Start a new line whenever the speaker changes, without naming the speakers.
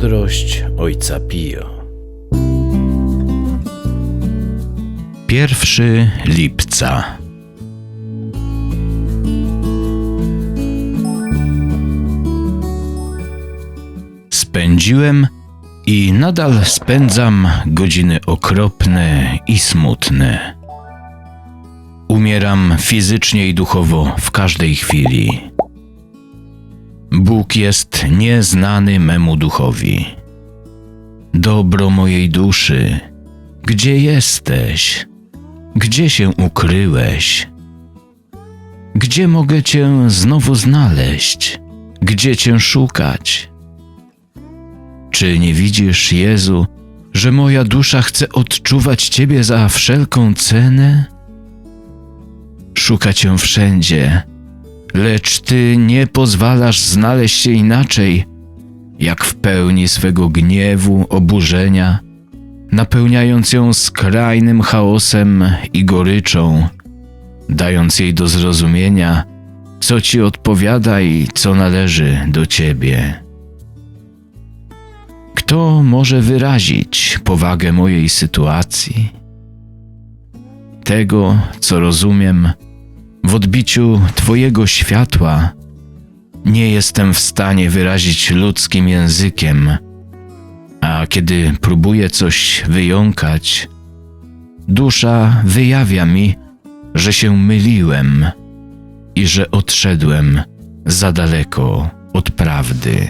Mądrość Ojca Pio. 1 lipca. Spędziłem i nadal spędzam godziny okropne i smutne. Umieram fizycznie i duchowo w każdej chwili. Bóg jest nieznany memu duchowi. Dobro mojej duszy, gdzie jesteś? Gdzie się ukryłeś? Gdzie mogę Cię znowu znaleźć? Gdzie Cię szukać? Czy nie widzisz, Jezu, że moja dusza chce odczuwać Ciebie za wszelką cenę? Szuka Cię wszędzie, lecz Ty nie pozwalasz znaleźć się inaczej, jak w pełni swego gniewu, oburzenia, napełniając ją skrajnym chaosem i goryczą, dając jej do zrozumienia, co Ci odpowiada i co należy do Ciebie. Kto może wyrazić powagę mojej sytuacji? Tego, co rozumiem, w odbiciu Twojego światła, nie jestem w stanie wyrazić ludzkim językiem, a kiedy próbuję coś wyjąkać, dusza wyjawia mi, że się myliłem i że odszedłem za daleko od prawdy.